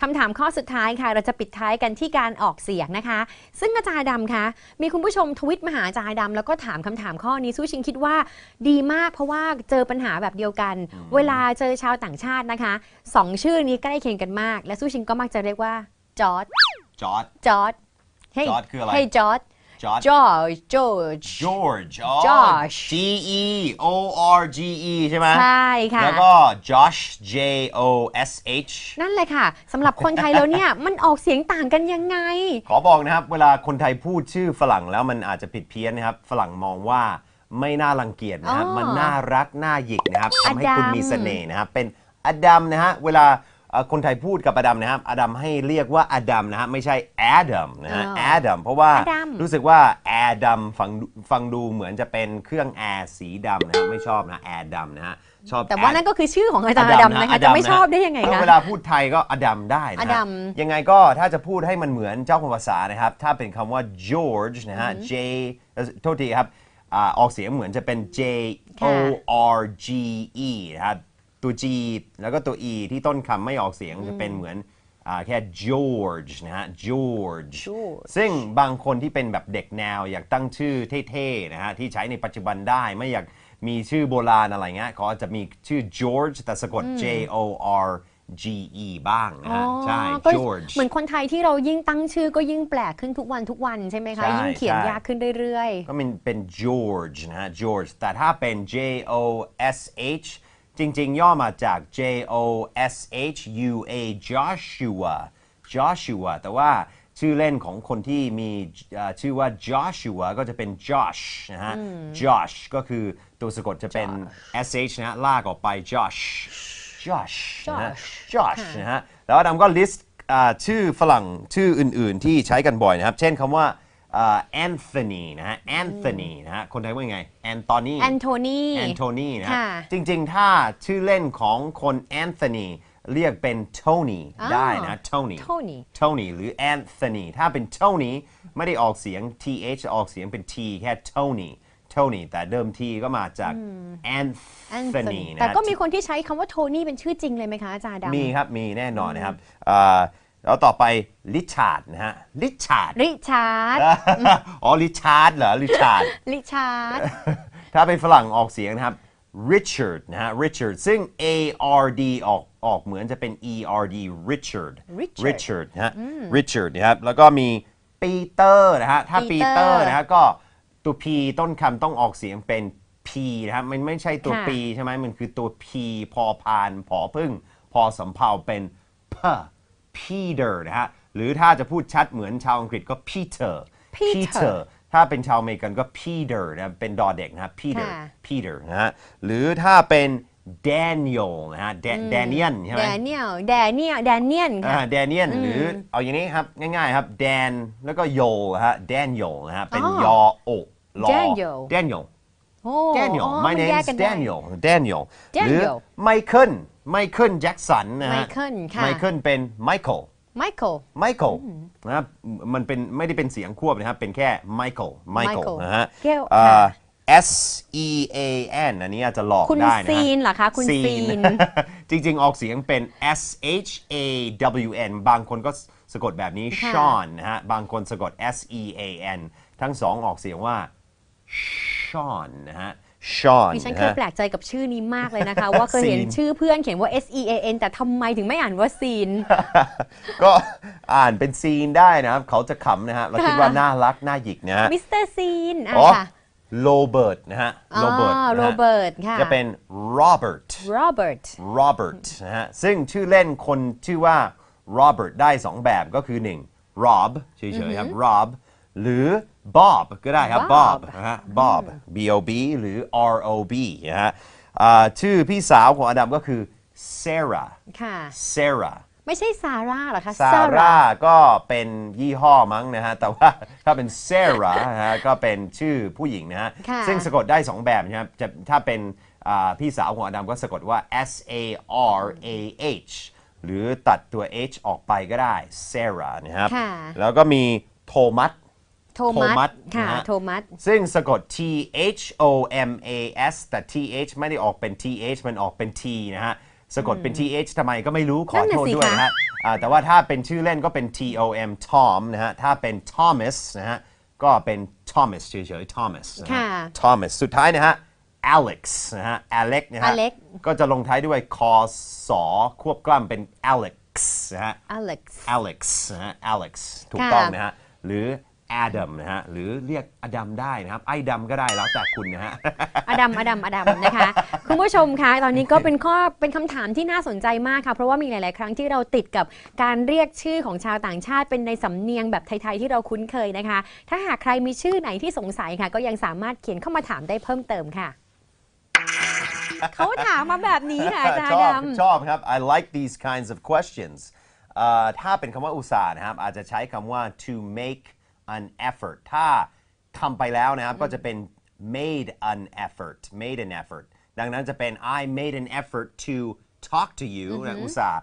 คำถามข้อสุดท้ายค่ะ เราจะปิดท้ายกันที่การออกเสียงนะคะ ซึ่งอาจารย์ดำคะ มีคุณผู้ชมทวิตมาหาอาจารย์ดำแล้วก็ถามคำถามข้อนี้สู้ชิงคิดว่า ดีมากเพราะว่าเจอปัญหาแบบเดียวกัน เวลาเจอชาวต่างชาตินะคะสองชื่อนี้ใกล้เคียงกันมาก และสู้ชิงก็มักจะเรียกว่าจอร์ดจอร์ดจอร์ดเฮ้ย George คืออะไรเฮ้ยจอร์ด จอร์ดจอร์จจอร์จ George อ๋อ Josh G E O R G E ใช่ไหมใช่ค่ะ แล้วก็ Josh J O S H นั่นเลยค่ะสำหรับคนไทยแล้วเนี่ย มันออกเสียงต่างกันยังไง ขอบอกนะครับ เวลาคนไทยพูดชื่อฝรั่งแล้วมันอาจจะผิดเพี้ยนนะครับ ฝรั่งมองว่าไม่น่ารังเกียจนะครับ อ๋อมันน่ารัก น่าหยิกนะครับทำให้คุณอดัมมีเสน่ห์นะครับ เป็นอดัมนะฮะ เวลา เอ่อคนไทยพูดกับอดัมนะครับอดัมให้เรียกว่าอดัมนะฮะไม่ใช่แอดัมนะฮะอ๋อแอดัมเพราะว่าอดัม รู้สึกว่าแอดัมฟังดูฟังดูเหมือนจะเป็นเครื่องแอร์สีดำนะครับไม่ชอบนะแอดัมนะฮะชอบ แต่ว่า Ad นั่นก็คือชื่อของอาจารย์อดัมนะคะ จะไม่ชอบได้ยังไงคะ เวลาพูดไทยก็อดัมได้นะอฮะดัมยังไงก็ถ้าจะพูดให้มันเหมือนเจ้าของภาษานะครับ ถ้าเป็นคำว่า George นะฮะ J เอ่อโทษทีครับอ่าออกเสียงเหมือนจะเป็น J O R G E นะครับ ตัว G แล้วก็ตัว E ที่ต้นคำไม่ออกเสียงจะเป็นเหมือนอ่าแค่ George นะฮะ George George ซึ่งบางคนที่เป็นแบบเด็กแนว อยากตั้งชื่อเท่ๆนะฮะที่ใช้ในปัจจุบันได้ไม่อยากมีชื่อโบราณอะไรเงี้ยเขาอาจจะมีชื่อ George แต่สะกด J O R G E บ้างนะฮะใช่ก็ George เหมือนคนไทยที่เรายิ่งตั้งชื่อก็ยิ่งแปลกขึ้นทุกวันทุกวันใช่ไหมคะ ใช่ยิ่งเขียนใช่ ยากขึ้นเรื่อย ก็มันเป็น George นะฮะ George แต่ถ้าเป็น J O S H จริงๆ ย่อมาจาก J O S H U A Joshua Joshua แต่ว่าชื่อเล่นของคนที่มีเอ่อชื่อว่า Joshua ก็จะเป็น Josh นะฮะ Josh ก็คือตัวสะกดจะเป็น S H นะฮะลากออกไป Josh Josh นะฮะ Josh นะฮะแล้วอดัมก็ list อ่าชื่อฝรั่งชื่ออื่นๆ ที่ใช้กันบ่อยนะครับ เช่นคำว่า อ่า Anthony นะฮะ Anthony นะฮะคนไทยว่าไง Anthony ๆแอนโทนีแอนโทนีนะฮะค่ะจริง ๆ ถ้าชื่อเล่นของคนแอนโทนีเรียกเป็นโทนีได้นะโทนี Tony โทนีหรือแอนโทนีถ้าเป็นโทนีไม่ได้ออกเสียง th ออกเสียงเป็น t แค่โทนีโทนีแต่เดิมทีก็มาจากแอนโท Anthony นีนะแต่ฮะก็มีคนที่ใช้คำว่าโทนี่เป็นชื่อจริงเลยไหมคะอาจารย์ดำมีครับมีแน่นอนนะครับอ่า แล้วต่อไปลิชาร์ดนะฮะลิชาร์ดริชาร์ดอ๋อลิชาร์ดเหรอลิชาร์ดริชาร์ดถ้าเป็นฝรั่งออกเสียงนะครับ Richard นะฮะ Richard ซึ่ง A R D ออกออกเหมือนจะเป็น E R D Richard Richard Richard นะฮะ Richard นะครับแล้วก็มี Peter นะฮะถ้า Peter Peter นะฮะก็ตัว P ต้นคำต้องออกเสียงเป็น P นะครับมันไม่ใช่ตัวค่ะ P ใช่ไหมมันคือตัว P พอพานผอพึ่ง พอสำเภาเป็น P Peter นะฮะ หรือถ้าจะพูดชัดเหมือนชาวอังกฤษก็ Peter Peter ถ้าเป็นชาวอเมริกันก็ Peter นะเป็นดอเด็กนะครับ Peter ค่ะ Peter นะฮะ หรือถ้าเป็น Daniel นะฮะ Da- Daniel ใช่ไหมแดเนียลแดเนียลแดเนียนค่ะอ่า Daniel หรือเอาอย่างนี้ครับ ง่ายๆครับ Dan แล้วก็โยฮะ Daniel นะฮะ เป็นอ๋อยอโอลอ Daniel Daniel โอ้ Daniel อ๋อ my น name แยก is กันได้ Daniel Daniel หรือ Daniel Michael Michael Jackson นะฮะ Michael ค่ะ Michael เป็น Michael ไมเคิล Michael นะครับมันเป็นไม่ได้เป็นเสียงควบนะครับ เป็นแค่ Michael Michael Michael นะฮะแก้วอ่าค่ะ S E A N อันนี้อาจจะหลอกคุณได้นะฮะซีนเหรอคะ คุณซีน จริง ๆ ออกเสียงเป็น S H A W N บางคนก็สะกดแบบนี้ค่ะ Sean นะฮะ บางคนสะกด S E A N ทั้งสองออกเสียงว่า Sean นะฮะ Sean ดิฉันนะเคยฮะแปลกใจกับชื่อนี้มากเลยนะคะ ว่าเคยเห็นซีนชื่อเพื่อนเขียนว่า S E A N แต่ทำไมถึงไม่อ่านว่าซีน ก็อ่านเป็นซีนได้นะครับ เขาจะขำนะฮะ เราคิดว่าน่ารัก น่าหยิกนะฮะมิสเตอร์ซีนอะอ๋อค่ะโรเบิร์ตนะฮะอ๋อโรเบิร์ตนะฮะโรเบิร์ตค่ะจะเป็นโรเบิร์ตโรเบิร์ตโรเบิร์ตนะฮะซึ่งชื่อเล่นคนชื่อว่าโรเบิร์ตได้ 2 แบบก็คือ 1 Rob เฉยๆครับ Rob หรือ Bob ก็ได้ครับ Bob Bob นะฮะ Bob B O B หรือ R O B นะฮะอ่าชื่อพี่สาวของอดัมก็คือ Sarah ค่ะ Sarah ไม่ใช่ซาร่าเหรอคะ ซาร่าก็เป็นยี่ห้อมั้งนะฮะ แต่ว่าถ้าเป็นเซรานะฮะก็เป็นชื่อผู้หญิงนะฮะ ค่ะ ซึ่งสะกดได้ 2 แบบนะครับจะถ้าเป็นอ่าพี่สาวของอดัมก็สะกดว่า S A R A H หรือตัดตัว H ออกไปก็ได้เซรานะครับ ค่ะ แล้วก็มีโทมัส โทมัโทมัสสค่ะนะฮะโทมัส ซึ่งสะกด T H O M A S แต่ T H ไม่ได้ออกเป็น T H มันออกเป็น T นะฮะ สะกดเป็น th ทำไมก็ไม่รู้ขอนั่นน่ะโทษสิด้วยคะ นะฮะอ่าแต่ว่าถ้าเป็นชื่อเล่นก็เป็น t o m Tom นะฮะ ถ้าเป็น Thomas นะฮะ ก็เป็น Thomas เฉยๆ Thomas นะฮะค่ะ Thomas สุดท้ายนะฮะ Alex นะฮะ Alex นะฮะ Alex ก็จะลงท้ายด้วยคอสอควบกล้ำเป็น Alex นะฮะ Alex Alex นะฮะ Alex ถูกค่ะต้องนะฮะ หรือ Adam นะฮะหรือเรียกอดัมได้นะครับ ไอ้ดำก็ได้แล้วแต่คุณนะฮะ อดัมอดัมอดัมนะคะ คุณผู้ชมคะตอนนี้ก็เป็นข้อเป็นคำถามที่น่าสนใจมากค่ะ เพราะว่ามีหลาย ๆ ครั้งที่เราติดกับการเรียกชื่อของชาวต่างชาติ เป็นในสำเนียงแบบไทย ๆ ที่เราคุ้นเคยนะคะ ถ้าหากใครมีชื่อไหนที่สงสัยค่ะ ก็ยังสามารถเขียนเข้ามาถามได้เพิ่มเติมค่ะ เขาถามมาแบบนี้ค่ะอาจารชย์อบดำ ชอบครับ I like these kinds of questions เอ่อถ้าเป็นคำว่าอุตส่าห์นะครับ อาจจะใช้คำว่า to make an effort ถ้าทำไปแล้วนะครับ ก็จะเป็น made an effort made an effort ดังนั้นจะเป็น I made an effort to talk to you นะอุตส่าห์